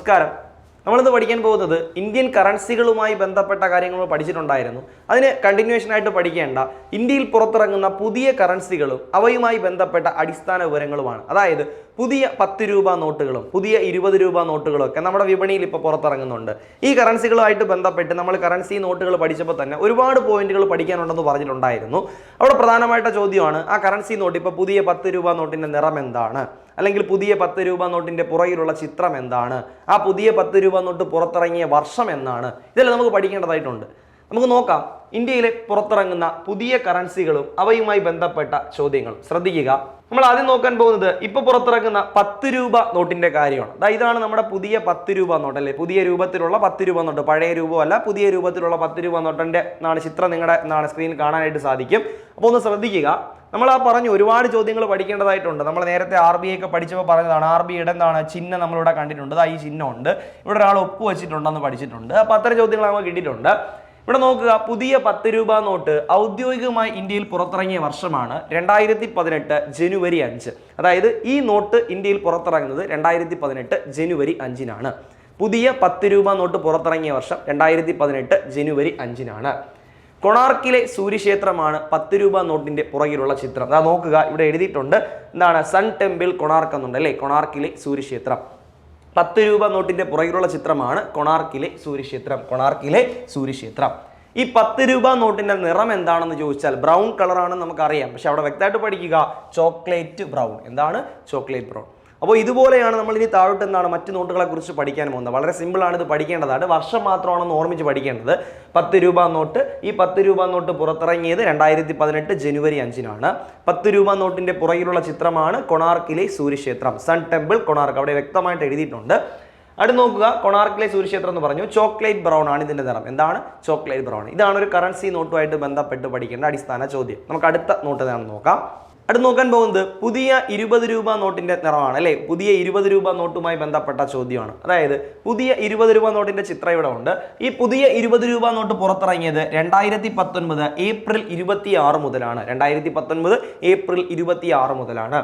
നമസ്കാരം. നമ്മളിന്ന് പഠിക്കാൻ പോകുന്നത് ഇന്ത്യൻ കറൻസികളുമായി ബന്ധപ്പെട്ട കാര്യങ്ങൾ പഠിച്ചിട്ടുണ്ടായിരുന്നു. അതിന് കണ്ടിന്യൂഷൻ ആയിട്ട് പഠിക്കേണ്ട. ഇന്ത്യയിൽ പുറത്തിറങ്ങുന്ന പുതിയ കറൻസികളും അവയുമായി ബന്ധപ്പെട്ട അടിസ്ഥാന വിവരങ്ങളുമാണ്. അതായത് പുതിയ പത്ത് രൂപ നോട്ടുകളും പുതിയ ഇരുപത് രൂപ നോട്ടുകളും ഒക്കെ നമ്മുടെ വിപണിയിൽ ഇപ്പോൾ പുറത്തിറങ്ങുന്നുണ്ട്. ഈ കറൻസികളുമായിട്ട് ബന്ധപ്പെട്ട് നമ്മൾ കറൻസി നോട്ടുകൾ പഠിച്ചപ്പോൾ തന്നെ ഒരുപാട് പോയിന്റുകൾ പഠിക്കാനുണ്ടെന്ന് പറഞ്ഞിട്ടുണ്ടായിരുന്നു. അവിടെ പ്രധാനമായിട്ട് ചോദ്യമാണ് ആ കറൻസി നോട്ട് ഇപ്പോൾ പുതിയ പത്ത് രൂപ നോട്ടിന്റെ നിറം എന്താണ്? അല്ലെങ്കിൽ പുതിയ പത്ത് രൂപ നോട്ടിന്റെ പുറകിലുള്ള ചിത്രം എന്താണ്? ആ പുതിയ പത്ത് രൂപ നോട്ട് പുറത്തിറങ്ങിയ വർഷം എന്നാണ് ഇതെല്ലാം നമുക്ക് പഠിക്കേണ്ടതായിട്ടുണ്ട്. നമുക്ക് നോക്കാം. ഇന്ത്യയിലെ പുറത്തിറങ്ങുന്ന പുതിയ കറൻസികളും അവയുമായി ബന്ധപ്പെട്ട ചോദ്യങ്ങളും ശ്രദ്ധിക്കുക. നമ്മൾ ആദ്യം നോക്കാൻ പോകുന്നത് ഇപ്പൊ പുറത്തിറങ്ങുന്ന പത്ത് രൂപ നോട്ടിന്റെ കാര്യമാണ്. ദാ ഇതാണ് നമ്മുടെ പുതിയ പത്ത് രൂപ നോട്ട് അല്ലേ? പുതിയ രൂപത്തിലുള്ള പത്ത് രൂപ നോട്ട്. പഴയ രൂപമല്ല പുതിയ രൂപത്തിലുള്ള പത്ത് രൂപ നോട്ടിന്റെ എന്നാണ് ചിത്രം നിങ്ങളുടെ എന്നാണ് സ്ക്രീനിൽ കാണാനായിട്ട് സാധിക്കും. അപ്പോൾ ഒന്ന് ശ്രദ്ധിക്കുക. നമ്മൾ ആ പറഞ്ഞു ഒരുപാട് ചോദ്യങ്ങൾ പഠിക്കേണ്ടതായിട്ടുണ്ട്. നമ്മൾ നേരത്തെ ആർ ബി ഒക്കെ പഠിച്ചപ്പോൾ പറഞ്ഞതാണ് ആർ ബി ഐയുടെ എന്താണ് ചിഹ്നം നമ്മളിവിടെ കണ്ടിട്ടുണ്ട്. ദാ ഈ ചിഹ്നമുണ്ട്. ഇവിടെ ഒരാൾ ഒപ്പ് വെച്ചിട്ടുണ്ടെന്ന് പഠിച്ചിട്ടുണ്ട്. അപ്പോൾ അത്തരം ചോദ്യങ്ങൾ നമുക്ക് കിട്ടിയിട്ടുണ്ട്. ഇവിടെ നോക്കുക പുതിയ പത്ത് രൂപ നോട്ട് ഔദ്യോഗികമായി ഇന്ത്യയിൽ പുറത്തിറങ്ങിയ വർഷമാണ് രണ്ടായിരത്തി പതിനെട്ട് ജനുവരി അഞ്ച്. അതായത് ഈ നോട്ട് ഇന്ത്യയിൽ പുറത്തിറങ്ങുന്നത് രണ്ടായിരത്തി പതിനെട്ട് ജനുവരി അഞ്ചിനാണ്. പുതിയ പത്ത് രൂപ നോട്ട് പുറത്തിറങ്ങിയ വർഷം രണ്ടായിരത്തി പതിനെട്ട് ജനുവരി അഞ്ചിനാണ്. കൊണാർക്കിലെ സൂര്യക്ഷേത്രമാണ് പത്ത് രൂപ നോട്ടിന്റെ പുറകിലുള്ള ചിത്രം. അതാ നോക്കുക ഇവിടെ എഴുതിയിട്ടുണ്ട് എന്താണ് സൺ ടെമ്പിൾ കൊണാർക്ക് എന്നുണ്ട് അല്ലേ? കൊണാർക്കിലെ സൂര്യക്ഷേത്രം. പത്ത് രൂപ നോട്ടിന്റെ പുറകിലുള്ള ചിത്രമാണ് കൊണാർക്കിലെ സൂര്യക്ഷേത്രം. കൊണാർക്കിലെ സൂര്യക്ഷേത്രം. ഈ പത്ത് രൂപ നോട്ടിന്റെ നിറം എന്താണെന്ന് ചോദിച്ചാൽ ബ്രൗൺ കളറാണെന്ന് നമുക്കറിയാം. പക്ഷെ അവിടെ വ്യക്തമായിട്ട് പഠിക്കുക ചോക്ലേറ്റ് ബ്രൗൺ. എന്താണ്? Chocolate brown. അപ്പോൾ ഇതുപോലെയാണ് നമ്മൾ ഇനി താഴോട്ട് എന്താണ് മറ്റു നോട്ടുകളെ കുറിച്ച് പഠിക്കാൻ പോകുന്നത്. വളരെ സിമ്പിളാണ് ഇത് പഠിക്കേണ്ടതാണ് വർഷം മാത്രമാണെന്ന് ഓർമ്മിച്ച് പഠിക്കേണ്ടത്. പത്ത് രൂപ നോട്ട്. ഈ പത്ത് രൂപ നോട്ട് പുറത്തിറങ്ങിയത് രണ്ടായിരത്തി പതിനെട്ട് ജനുവരി അഞ്ചിനാണ്. പത്ത് രൂപ നോട്ടിന്റെ പുറകിലുള്ള ചിത്രമാണ് കൊണാർക്കിലെ സൂര്യക്ഷേത്രം. Sun temple Konark. അവിടെ വ്യക്തമായിട്ട് എഴുതിയിട്ടുണ്ട്. അടുത്ത് നോക്കുക. കൊണാർക്കിലെ സൂര്യക്ഷേത്രം എന്ന് പറഞ്ഞു. ചോക്ലേറ്റ് ബ്രൗൺ ആണ് ഇതിന്റെ നിറം. എന്താണ്? Chocolate brown. ഇതാണ് ഒരു കറൻസി നോട്ടുമായിട്ട് ബന്ധപ്പെട്ട് പഠിക്കേണ്ട അടിസ്ഥാന ചോദ്യം. നമുക്ക് അടുത്ത നോട്ട് നോക്കാം. അടുത്ത് നോക്കാൻ പോകുന്നത് പുതിയ ഇരുപത് രൂപ നോട്ടിന്റെ നിറമാണ് അല്ലേ? പുതിയ ഇരുപത് രൂപ നോട്ടുമായി ബന്ധപ്പെട്ട ചോദ്യമാണ്. അതായത് പുതിയ ഇരുപത് രൂപ നോട്ടിന്റെ ചിത്രം ഇവിടെ ഉണ്ട്. ഈ പുതിയ ഇരുപത് രൂപ നോട്ട് പുറത്തിറങ്ങിയത് രണ്ടായിരത്തി പത്തൊൻപത് ഏപ്രിൽ ഇരുപത്തി ആറ് മുതലാണ്. രണ്ടായിരത്തി പത്തൊൻപത് ഏപ്രിൽ ഇരുപത്തി ആറ് മുതലാണ്.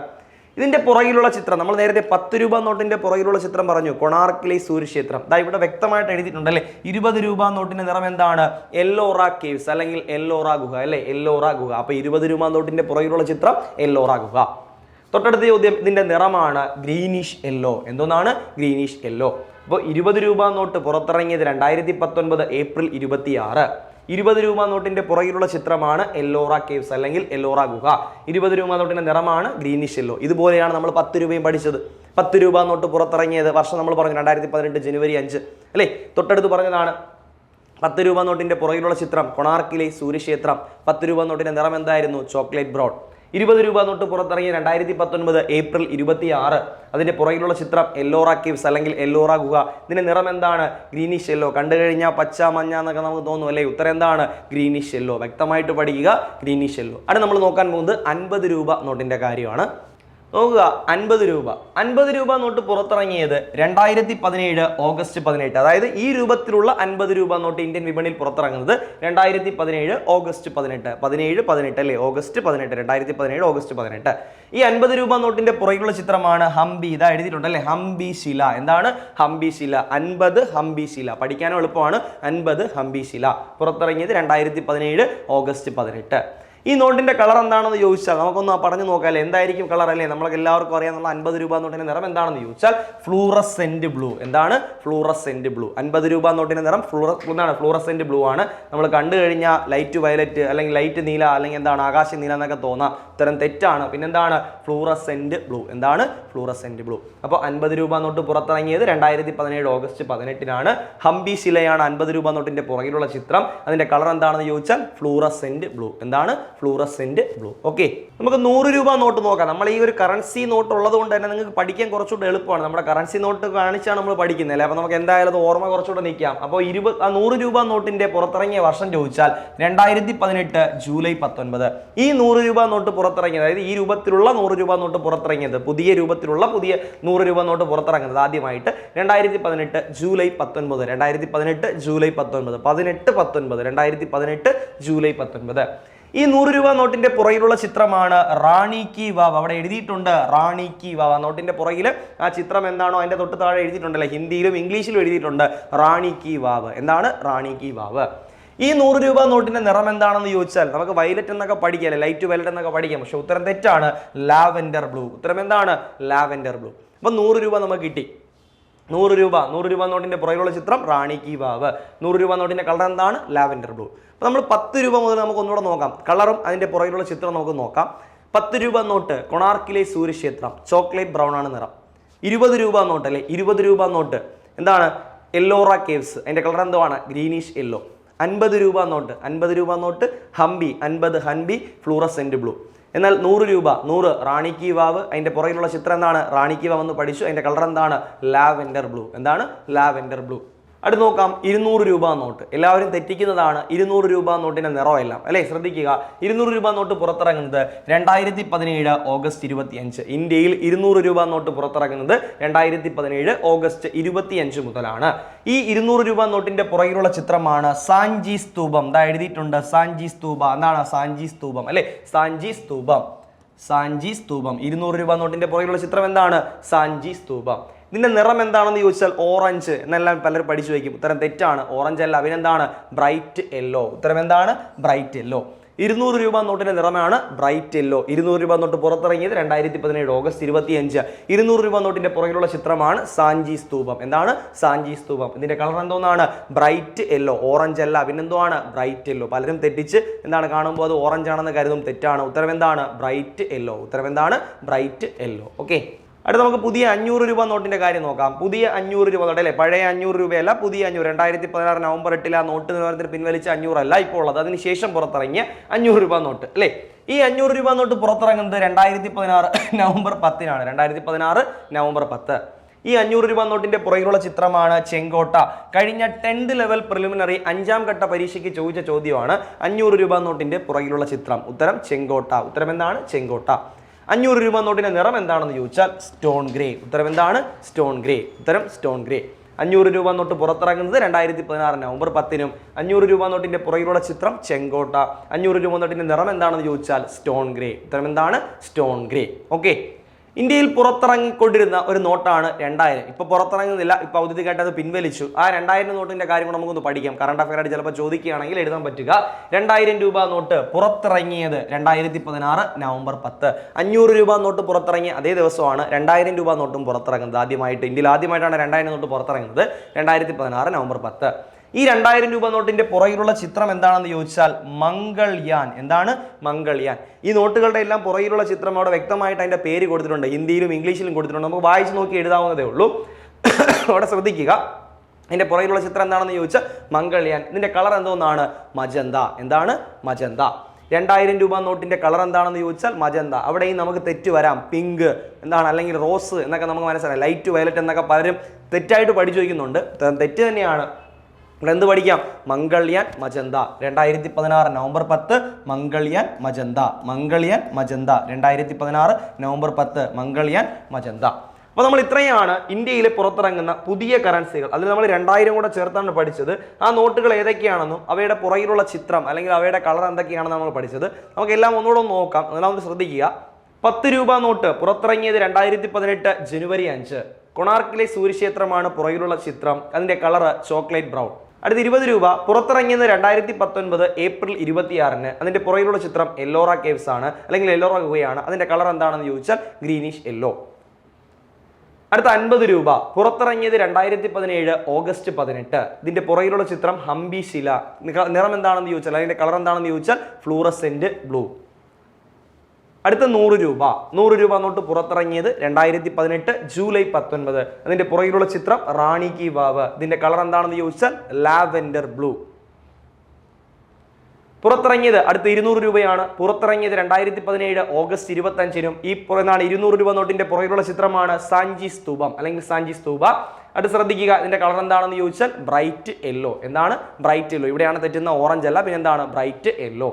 ഇതിന്റെ പുറകിലുള്ള ചിത്രം നമ്മൾ നേരത്തെ പത്ത് രൂപ നോട്ടിന്റെ പുറകിലുള്ള ചിത്രം പറഞ്ഞു കൊണാർക്കിലെ സൂര്യക്ഷേത്രം. ദാ ഇവിടെ വ്യക്തമായിട്ട് എഴുതിയിട്ടുണ്ട് അല്ലേ? ഇരുപത് രൂപ നോട്ടിന്റെ നിറം എന്താണ്? എല്ലോറ കേവ്സ് അല്ലെങ്കിൽ എല്ലോറ ഗുഹ അല്ലേ? എല്ലോറ ഗുഹ. അപ്പോൾ ഇരുപത് രൂപ നോട്ടിന്റെ പുറകിലുള്ള ചിത്രം എല്ലോറ ഗുഹ. തൊട്ടടുത്ത ചോദ്യം ഇതിന്റെ നിറമാണ് ഗ്രീനിഷ് യെല്ലോ. എന്തോന്നാണ്? Greenish yellow. അപ്പോൾ ഇരുപത് രൂപ നോട്ട് പുറത്തിറങ്ങിയത് രണ്ടായിരത്തി പത്തൊൻപത് ഏപ്രിൽ ഇരുപത്തി ആറ് ഇരുപത് രൂപ നോട്ടിന്റെ പുറകിലുള്ള ചിത്രമാണ് എല്ലോറ കേവ്സ് അല്ലെങ്കിൽ എല്ലോറ ഗുഹ. ഇരുപത് രൂപ നോട്ടിന്റെ നിറമാണ് ഗ്രീനിഷ് യെല്ലോ ഇതുപോലെയാണ് നമ്മൾ പത്ത് രൂപയും പഠിച്ചത്. പത്ത് രൂപ നോട്ട് പുറത്തിറങ്ങിയത് വർഷം നമ്മൾ പറഞ്ഞു രണ്ടായിരത്തി പതിനെട്ട് ജനുവരി അഞ്ച്. അല്ലേ? തൊട്ടടുത്ത് പറഞ്ഞതാണ്. പത്ത് രൂപ നോട്ടിന്റെ പുറകിലുള്ള ചിത്രം കൊണാർക്കിലെ സൂര്യക്ഷേത്രം. പത്ത് രൂപ നോട്ടിന്റെ നിറം എന്തായിരുന്നു? ചോക്ലേറ്റ് ബ്രൗൺ ഇരുപത് രൂപ നോട്ട് പുറത്തിറങ്ങിയ രണ്ടായിരത്തി പത്തൊൻപത് ഏപ്രിൽ ഇരുപത്തി ആറ് അതിന്റെ പുറകിലുള്ള ചിത്രം എല്ലോറ കേവ്സ് അല്ലെങ്കിൽ എല്ലോറ ഗുഹ. ഇതിന്റെ നിറം എന്താണ്? ഗ്രീനിഷ് യെല്ലോ കണ്ടു കഴിഞ്ഞാൽ പച്ച മഞ്ഞ എന്നൊക്കെ നമുക്ക് തോന്നും അല്ലേ? ഉത്തരം എന്താണ്? ഗ്രീനിഷ് യെല്ലോ വ്യക്തമായിട്ട് പഠിക്കുക ഗ്രീനിഷ് യെല്ലോ അവിടെ നമ്മൾ നോക്കാൻ പോകുന്നത് അൻപത് രൂപ നോട്ടിന്റെ കാര്യമാണ്. നോക്കുക അൻപത് രൂപ. അൻപത് രൂപ നോട്ട് പുറത്തിറങ്ങിയത് രണ്ടായിരത്തി പതിനേഴ് ഓഗസ്റ്റ് പതിനെട്ട്. അതായത് ഈ രൂപത്തിലുള്ള അൻപത് രൂപ നോട്ട് ഇന്ത്യൻ വിപണിയിൽ പുറത്തിറങ്ങുന്നത് രണ്ടായിരത്തി പതിനേഴ് ഓഗസ്റ്റ് പതിനെട്ട്. പതിനേഴ് പതിനെട്ട് അല്ലേ? ഓഗസ്റ്റ് പതിനെട്ട് രണ്ടായിരത്തി പതിനേഴ് ഓഗസ്റ്റ് പതിനെട്ട്. ഈ അൻപത് രൂപ നോട്ടിന്റെ പുറകിലുള്ള ചിത്രമാണ് ഹംബി ഇതാ എഴുതിയിട്ടുണ്ട് അല്ലേ ഹംബി ശില. എന്താണ്? ഹംബി ശില. അൻപത് ഹംബി ശില. പഠിക്കാനും എളുപ്പമാണ്. അൻപത് ഹംബി ശില. പുറത്തിറങ്ങിയത് രണ്ടായിരത്തി പതിനേഴ് ഓഗസ്റ്റ് പതിനെട്ട്. ഈ നോട്ടിന്റെ കളർ എന്താണെന്ന് ചോദിച്ചാൽ നമുക്കൊന്ന് പറഞ്ഞു നോക്കാം എന്തായിരിക്കും കളർ അല്ലേ? നമ്മൾക്ക് എല്ലാവർക്കും അറിയാവുന്ന അൻപത് രൂപ നോട്ടിന്റെ നിറം എന്താണെന്ന് ചോദിച്ചാൽ ഫ്ലൂറസെന്റ് ബ്ലൂ. എന്താണ്? Fluorescent blue. അൻപത് രൂപ നോട്ടിന്റെ നിറം ഫ്ലൂറ എന്താണ്? ഫ്ലൂറസെന്റ് ബ്ലൂ ആണ്. നമ്മൾ കണ്ടു കഴിഞ്ഞാൽ ലൈറ്റ് വയലറ്റ് അല്ലെങ്കിൽ ലൈറ്റ് നീല അല്ലെങ്കിൽ എന്താണ് ആകാശ നീല എന്നൊക്കെ തോന്നാം. ഇത്തരം തെറ്റാണ്. പിന്നെന്താണ്? Fluorescent blue. എന്താണ്? Fluorescent blue. അപ്പോൾ അൻപത് രൂപ നോട്ട് പുറത്തിറങ്ങിയത് രണ്ടായിരത്തി പതിനേഴ് ഓഗസ്റ്റ് പതിനെട്ടിനാണ്. ഹംപി ശിലയാണ് അൻപത് രൂപ നോട്ടിന്റെ പുറകിലുള്ള ചിത്രം. അതിന്റെ കളർ എന്താണെന്ന് ചോദിച്ചാൽ ഫ്ലൂറസെന്റ് ബ്ലൂ. എന്താണ്? Fluorescent blue. ഓക്കെ നമുക്ക് നൂറ് രൂപ നോട്ട് നോക്കാം. നമ്മൾ ഈ ഒരു കറൻസി നോട്ട് ഉള്ളത് കൊണ്ട് തന്നെ നിങ്ങൾക്ക് പഠിക്കാൻ കുറച്ചുകൂടെ എളുപ്പമാണ്. നമ്മുടെ കറൻസി നോട്ട് കാണിച്ചാണ് നമ്മൾ പഠിക്കുന്നത് അല്ലേ? അപ്പോൾ നമുക്ക് എന്തായാലും ഓർമ്മ കുറച്ചുകൂടെ നിൽക്കാം. അപ്പോൾ ഇരുപത് നൂറ് രൂപ നോട്ടിന്റെ പുറത്തിറങ്ങിയ വർഷം ചോദിച്ചാൽ രണ്ടായിരത്തി പതിനെട്ട് ജൂലൈ പത്തൊൻപത്. ഈ നൂറ് രൂപ നോട്ട് പുറത്തിറങ്ങിയത് അതായത് ഈ രൂപത്തിലുള്ള നൂറ് രൂപ നോട്ട് പുറത്തിറങ്ങിയത് പുതിയ രൂപത്തിലുള്ള പുതിയ നൂറ് രൂപ നോട്ട് പുറത്തിറങ്ങുന്നത് ആദ്യമായിട്ട് രണ്ടായിരത്തി പതിനെട്ട് ജൂലൈ പത്തൊൻപത് രണ്ടായിരത്തി പതിനെട്ട് ജൂലൈ പത്തൊൻപത് പതിനെട്ട് പത്തൊൻപത് രണ്ടായിരത്തി പതിനെട്ട് ജൂലൈ പത്തൊൻപത്. ഈ നൂറ് രൂപ നോട്ടിന്റെ പുറകിലുള്ള ചിത്രമാണ് റാണി കി വാവ്. അവിടെ എഴുതിയിട്ടുണ്ട് റാണി കി വാവ്. നോട്ടിന്റെ പുറകിൽ ആ ചിത്രം എന്താണോ അതിന്റെ തൊട്ട് താഴെ എഴുതിയിട്ടുണ്ടല്ലേ? ഹിന്ദിയിലും ഇംഗ്ലീഷിലും എഴുതിയിട്ടുണ്ട് റാണി കി വാവ്. എന്താണ് റാണി കി വാവ്? ഈ നൂറ് രൂപ നോട്ടിന്റെ നിറം എന്താണെന്ന് ചോദിച്ചാൽ നമുക്ക് വയലറ്റ് എന്നൊക്കെ പഠിക്കാം ലൈറ്റ് വയലറ്റ് എന്നൊക്കെ പഠിക്കാം. പക്ഷെ ഉത്തരം തെറ്റാണ്. Lavender blue. ഉത്തരം എന്താണ്? Lavender blue. അപ്പൊ നൂറ് രൂപ നമുക്ക് കിട്ടി. നൂറ് രൂപ നൂറ് രൂപ നോട്ടിന്റെ പുറകിലുള്ള ചിത്രം റാണി കി വാവ് നൂറ് രൂപ നോട്ടിന്റെ കളർ എന്താണ്? Lavender blue. അപ്പോൾ നമ്മൾ പത്ത് രൂപ മുതൽ നമുക്ക് ഒന്നുകൂടെ നോക്കാം. കളറും അതിന്റെ പുറകിലുള്ള ചിത്രം നമുക്ക് നോക്കാം. പത്ത് രൂപ നോട്ട് കൊണാർക്കിലെ സൂര്യക്ഷേത്രം ചോക്ലേറ്റ് ബ്രൗൺ ആണ് നിറം. ഇരുപത് രൂപ നോട്ട് അല്ലെ? ഇരുപത് രൂപ നോട്ട്. എന്താണ്? എല്ലോറ കേവ്സ്. അതിന്റെ കളർ എന്തുവാണ്? Greenish yellow. അൻപത് രൂപ നോട്ട് അൻപത് രൂപ നോട്ട് ഹംബി അൻപത് ഹംബി ഫ്ലൂറസെന്റ് ബ്ലൂ. എന്നാൽ നൂറ് രൂപ നൂറ് റാണി കി വാവ് അതിന്റെ പുറകിലുള്ള ചിത്രം എന്താണ്? റാണി കി വാവ് എന്ന് പഠിച്ചു അതിന്റെ കളർ എന്താണ്? Lavender blue. എന്താണ്? Lavender blue. അടുത്ത് നോക്കാം ഇരുന്നൂറ് രൂപ നോട്ട്. എല്ലാവരും തെറ്റിക്കുന്നതാണ് ഇരുന്നൂറ് രൂപ നോട്ടിന്റെ നിറമെല്ലാം. അല്ലേ? ശ്രദ്ധിക്കുക ഇരുന്നൂറ് രൂപ നോട്ട് പുറത്തിറങ്ങുന്നത് രണ്ടായിരത്തി പതിനേഴ് ഓഗസ്റ്റ് ഇരുപത്തിയഞ്ച്. ഇന്ത്യയിൽ ഇരുന്നൂറ് രൂപ നോട്ട് പുറത്തിറങ്ങുന്നത് രണ്ടായിരത്തി പതിനേഴ് ഓഗസ്റ്റ് ഇരുപത്തിയഞ്ച് മുതലാണ്. ഈ ഇരുന്നൂറ് രൂപ നോട്ടിന്റെ പുറകിലുള്ള ചിത്രമാണ് സാഞ്ചി സ്തൂപം. ഇതാ എഴുതിയിട്ടുണ്ട് സാഞ്ചി സ്തൂപ. എന്താണ് സാഞ്ചി സ്തൂപം? അല്ലെ? സാഞ്ചി സ്തൂപം. സാഞ്ചി സ്തൂപം. ഇരുന്നൂറ് രൂപ നോട്ടിന്റെ പുറകിലുള്ള ചിത്രം എന്താണ്? സാഞ്ചി സ്തൂപം. ഇതിന്റെ നിറം എന്താണെന്ന് ചോദിച്ചാൽ ഓറഞ്ച് എന്നെല്ലാം പലരും പഠിച്ചു വയ്ക്കും. ഉത്തരം തെറ്റാണ്. ഓറഞ്ച് അല്ല. അവനെന്താണ് ബ്രൈറ്റ് യെല്ലോ. ഉത്തരം എന്താണ്? Bright yellow. ഇരുന്നൂറ് രൂപ നോട്ടിന്റെ നിറമാണ് ബ്രൈറ്റ് യെല്ലോ. ഇരുന്നൂറ് രൂപ നോട്ട് പുറത്തിറങ്ങിയത് രണ്ടായിരത്തി പതിനേഴ് ഓഗസ്റ്റ് ഇരുപത്തിയഞ്ച്. ഇരുന്നൂറ് രൂപ നോട്ടിന്റെ പുറകിലുള്ള ചിത്രമാണ് സാഞ്ചി സ്തൂപം. എന്താണ്? സാഞ്ചി സ്തൂപം. ഇതിന്റെ കളർ എന്തോന്നാണ്? Bright yellow. ഓറഞ്ച് അല്ല. പിന്നെന്തോആണ് ബ്രൈറ്റ് യെല്ലോ. പലരും തെറ്റിച്ച് എന്താണ് കാണുമ്പോൾ അത് ഓറഞ്ച് ആണെന്ന് കരുതും തെറ്റാണ്. ഉത്തരം എന്താണ്? Bright yellow. ഉത്തരം എന്താണ്? Bright yellow. ഓക്കെ. അടുത്ത നമുക്ക് പുതിയ അഞ്ഞൂറ് രൂപ നോട്ടിന്റെ കാര്യം നോക്കാം. പുതിയ അഞ്ഞൂറ് രൂപ നോട്ട് അല്ലേ? പഴയ അഞ്ഞൂറ് രൂപയല്ല പുതിയ അഞ്ഞൂറ്. രണ്ടായിരത്തി പതിനാറ് നവംബർ എട്ടിൽ ആ നോട്ട് നിലവാരത്തിൽ പിൻവലിച്ച അഞ്ഞൂറല്ല ഇപ്പോൾ ഉള്ളത്. അതിനുശേഷം പുറത്തിറങ്ങിയ അഞ്ഞൂറ് രൂപ നോട്ട് അല്ലേ? ഈ അഞ്ഞൂറ് രൂപ നോട്ട് പുറത്തിറങ്ങുന്നത് രണ്ടായിരത്തി പതിനാറ് നവംബർ പത്തിനാണ്. രണ്ടായിരത്തി പതിനാറ് നവംബർ പത്ത്. ഈ അഞ്ഞൂറ് രൂപ നോട്ടിന്റെ പുറകിലുള്ള ചിത്രമാണ് ചെങ്കോട്ട. കഴിഞ്ഞ ടെൻത്ത് ലെവൽ പ്രിലിമിനറി അഞ്ചാം ഘട്ട പരീക്ഷയ്ക്ക് ചോദിച്ച ചോദ്യമാണ് അഞ്ഞൂറ് രൂപ നോട്ടിന്റെ പുറകിലുള്ള ചിത്രം. ഉത്തരം ചെങ്കോട്ട. ഉത്തരം എന്താണ് ചെങ്കോട്ട. അഞ്ഞൂറ് രൂപ നോട്ടിന്റെ നിറം എന്താണെന്ന് ചോദിച്ചാൽ സ്റ്റോൺ ഗ്രേ. ഉത്തരം എന്താണ്? Stone grey. ഉത്തരം സ്റ്റോൺ ഗ്രേ. അഞ്ഞൂറ് രൂപ നോട്ട് പുറത്തിറങ്ങുന്നത് രണ്ടായിരത്തി പതിനാറ് നവംബർ പത്തിനും അഞ്ഞൂറ് രൂപ നോട്ടിന്റെ പുറകിലുള്ള ചിത്രം ചെങ്കോട്ട. അഞ്ഞൂറ് രൂപ നോട്ടിന്റെ നിറം എന്താണെന്ന് ചോദിച്ചാൽ സ്റ്റോൺ ഗ്രേ. ഉത്തരം എന്താണ്? Stone grey. ഓക്കെ. ഇന്ത്യയിൽ പുറത്തിറങ്ങിക്കൊണ്ടിരുന്ന ഒരു നോട്ടാണ് രണ്ടായിരം. ഇപ്പൊ പുറത്തിറങ്ങുന്നില്ല ഇപ്പൊ ഔദ്യോഗികമായിട്ട് അത് പിൻവലിച്ചു. ആ രണ്ടായിരം നോട്ടിന്റെ കാര്യം കൂടെ നമുക്കൊന്ന് പഠിക്കാം. കറണ്ട് അഫയർ ആയിട്ട് ചിലപ്പോൾ ചോദിക്കുകയാണെങ്കിൽ എഴുതാൻ പറ്റുക. രണ്ടായിരം രൂപ നോട്ട് പുറത്തിറങ്ങിയത് രണ്ടായിരത്തി പതിനാറ് നവംബർ പത്ത്. അഞ്ഞൂറ് രൂപ നോട്ട് പുറത്തിറങ്ങിയ അതേ ദിവസമാണ് രണ്ടായിരം രൂപ നോട്ടും പുറത്തിറങ്ങുന്നത്. ആദ്യമായിട്ട് ഇന്ത്യയിൽ ആദ്യമായിട്ടാണ് രണ്ടായിരം നോട്ട് പുറത്തിറങ്ങുന്നത്. രണ്ടായിരത്തി പതിനാറ് നവംബർ പത്ത്. ഈ രണ്ടായിരം രൂപ നോട്ടിന്റെ പുറകിലുള്ള ചിത്രം എന്താണെന്ന് ചോദിച്ചാൽ മംഗൾയാൻ. എന്താണ് മംഗൾയാൻ? ഈ നോട്ടുകളുടെ എല്ലാം പുറകിലുള്ള ചിത്രം അവിടെ വ്യക്തമായിട്ട് അതിന്റെ പേര് കൊടുത്തിട്ടുണ്ട്. ഹിന്ദിയിലും ഇംഗ്ലീഷിലും കൊടുത്തിട്ടുണ്ട്. നമുക്ക് വായിച്ച് നോക്കി എഴുതാവുന്നതേ ഉള്ളൂ. അവിടെ ശ്രദ്ധിക്കുക. ഇതിന്റെ പുറകിലുള്ള ചിത്രം എന്താണെന്ന് ചോദിച്ചാൽ മംഗൾയാൻ. ഇതിന്റെ കളർ എന്തോന്നാണ്? മജന്ത. എന്താണ്? മജന്ത. രണ്ടായിരം രൂപ നോട്ടിന്റെ കളർ എന്താണെന്ന് ചോദിച്ചാൽ മജന്ത. അവിടെയും നമുക്ക് തെറ്റ് വരാം. പിങ്ക് എന്താണ്? അല്ലെങ്കിൽ റോസ് എന്നൊക്കെ നമുക്ക് മനസ്സിലായി. ലൈറ്റ് വയലറ്റ് എന്നൊക്കെ പലരും തെറ്റായിട്ട് പഠിച്ചു വയ്ക്കുന്നുണ്ട്. തെറ്റ് തന്നെയാണ്. എന്ത് പഠിക്കാം? മംഗൾയാൻ മജന്ത. രണ്ടായിരത്തി പതിനാറ് നവംബർ പത്ത് മംഗൾയാൻ മജന്ത. മംഗൾയാൻ മജന്ത. രണ്ടായിരത്തി പതിനാറ് നവംബർ പത്ത് മംഗൾയാൻ മജന്ത. അപ്പോൾ നമ്മൾ ഇത്രയാണ് ഇന്ത്യയിൽ പുറത്തിറങ്ങുന്ന പുതിയ കറൻസികൾ അതിൽ നമ്മൾ രണ്ടായിരം കൂടെ ചേർത്താണ് പഠിച്ചത്. ആ നോട്ടുകൾ ഏതൊക്കെയാണെന്നും അവയുടെ പുറകിലുള്ള ചിത്രം അല്ലെങ്കിൽ അവയുടെ കളർ എന്തൊക്കെയാണെന്ന് നമ്മൾ പഠിച്ചത്. നമുക്ക് എല്ലാം ഒന്നുകൂടെ ഒന്ന് നോക്കാം. എന്നാൽ ഒന്ന് ശ്രദ്ധിക്കുക. പത്ത് രൂപ നോട്ട്. പുറത്തിറങ്ങിയത് രണ്ടായിരത്തി പതിനെട്ട് ജനുവരി അഞ്ച്. കൊണാർക്കിലെ സൂര്യക്ഷേത്രമാണ് പുറകിലുള്ള ചിത്രം. അതിന്റെ കളറ് ചോക്ലേറ്റ് ബ്രൗൺ അടുത്ത ഇരുപത് രൂപ പുറത്തിറങ്ങിയത് രണ്ടായിരത്തി പത്തൊൻപത് ഏപ്രിൽ ഇരുപത്തിയാറിന്. അതിന്റെ പുറകിലുള്ള ചിത്രം എല്ലോറ കേവ്സ് ആണ്. അല്ലെങ്കിൽ എല്ലോറ ഗുഹയാണ് അതിന്റെ കളർ എന്താണെന്ന് ചോദിച്ചാൽ ഗ്രീനിഷ് യെല്ലോ. അടുത്ത അൻപത് രൂപ പുറത്തിറങ്ങിയത് രണ്ടായിരത്തി പതിനേഴ് ഓഗസ്റ്റ് പതിനെട്ട്. ഇതിന്റെ പുറകിലുള്ള ചിത്രം ഹംബി ശില. നിറം എന്താണെന്ന് ചോദിച്ചാൽ അതിന്റെ കളർ എന്താണെന്ന് ചോദിച്ചാൽ ഫ്ലൂറസെന്റ് ബ്ലൂ. അടുത്ത നൂറ് രൂപ. നൂറ് രൂപ നോട്ട് പുറത്തിറങ്ങിയത് രണ്ടായിരത്തി പതിനെട്ട് ജൂലൈ പത്തൊൻപത്. അതിന്റെ പുറകിലുള്ള ചിത്രം റാണി കി വാവ് ഇതിന്റെ കളർ എന്താണെന്ന് ചോദിച്ചാൽ ലാവെൻഡർ ബ്ലൂ. പുറത്തിറങ്ങിയത് അടുത്ത ഇരുന്നൂറ് രൂപയാണ്. പുറത്തിറങ്ങിയത് രണ്ടായിരത്തി പതിനേഴ് ഓഗസ്റ്റ് ഇരുപത്തി അഞ്ചിനും ഈ പുറന്നാണ് ഇരുന്നൂറ് രൂപ നോട്ടിന്റെ പുറകിലുള്ള ചിത്രമാണ് സാഞ്ചി സ്തൂപം അല്ലെങ്കിൽ സാഞ്ചി സ്തൂപ. അടുത്ത് ശ്രദ്ധിക്കുക ഇതിന്റെ കളർ എന്താണെന്ന് ചോദിച്ചാൽ ബ്രൈറ്റ് യെല്ലോ. എന്താണ്? Bright yellow. ഇവിടെയാണ് തെറ്റുന്ന ഓറഞ്ച് അല്ല പിന്നെ എന്താണ് ബ്രൈറ്റ് യെല്ലോ.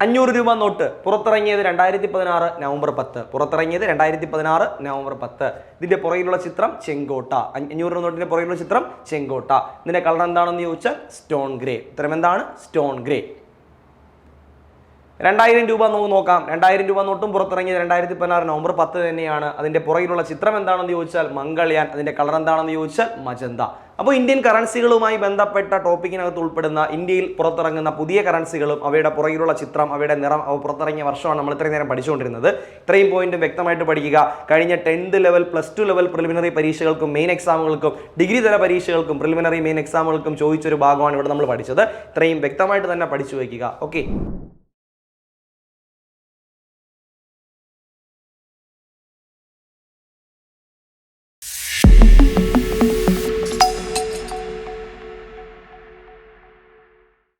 അഞ്ഞൂറ് രൂപ നോട്ട്. പുറത്തിറങ്ങിയത് രണ്ടായിരത്തി പതിനാറ് നവംബർ പത്ത്. പുറത്തിറങ്ങിയത് രണ്ടായിരത്തി പതിനാറ് നവംബർ പത്ത്. ഇതിന്റെ പുറകിലുള്ള ചിത്രം ചെങ്കോട്ട. അഞ്ഞ- അഞ്ഞൂറ് രൂപ നോട്ടിന്റെ പുറകിലുള്ള ചിത്രം ചെങ്കോട്ട. ഇതിന്റെ കളർ എന്താണെന്ന് ചോദിച്ചാൽ സ്റ്റോൺ ഗ്രേ. ഉത്തരം എന്താണ്? Stone grey. രണ്ടായിരം രൂപ നമുക്ക് നോക്കാം. രണ്ടായിരം രൂപ നോട്ടും പുറത്തിറങ്ങിയത് രണ്ടായിരത്തി പതിനാറ് നവംബർ പത്ത് തന്നെയാണ്. അതിന്റെ പുറകിലുള്ള ചിത്രം എന്താണെന്ന് ചോദിച്ചാൽ മംഗൾയാൻ അതിന്റെ കളർ എന്താണെന്ന് ചോദിച്ചാൽ മജന്ത. അപ്പോൾ ഇന്ത്യൻ കറൻസികളുമായി ബന്ധപ്പെട്ട ടോപ്പിക്കിനകത്ത് ഉൾപ്പെടുന്ന ഇന്ത്യയിൽ പുറത്തിറങ്ങുന്ന പുതിയ കറൻസികളും അവയുടെ പുറകിലുള്ള ചിത്രം അവയുടെ നിറം അവ പുറത്തിറങ്ങിയ വർഷമാണ് നമ്മൾ ഇത്രയും നേരം പഠിച്ചുകൊണ്ടിരുന്നത്. ഇത്രയും പോയിന്റും വ്യക്തമായിട്ട് പഠിക്കുക. കഴിഞ്ഞ tenth level plus two level preliminary പരീക്ഷകൾക്കും main എക്സാമുകൾക്കും ഡിഗ്രി തല പരീക്ഷകൾക്കും പ്രിലിമിനറി മെയിൻ എക്സാമുകൾക്കും ചോദിച്ചൊരു ഭാഗമാണ് ഇവിടെ നമ്മൾ പഠിച്ചത്. ഇത്രയും വ്യക്തമായിട്ട് തന്നെ പഠിച്ചു വയ്ക്കുക. ഓക്കെ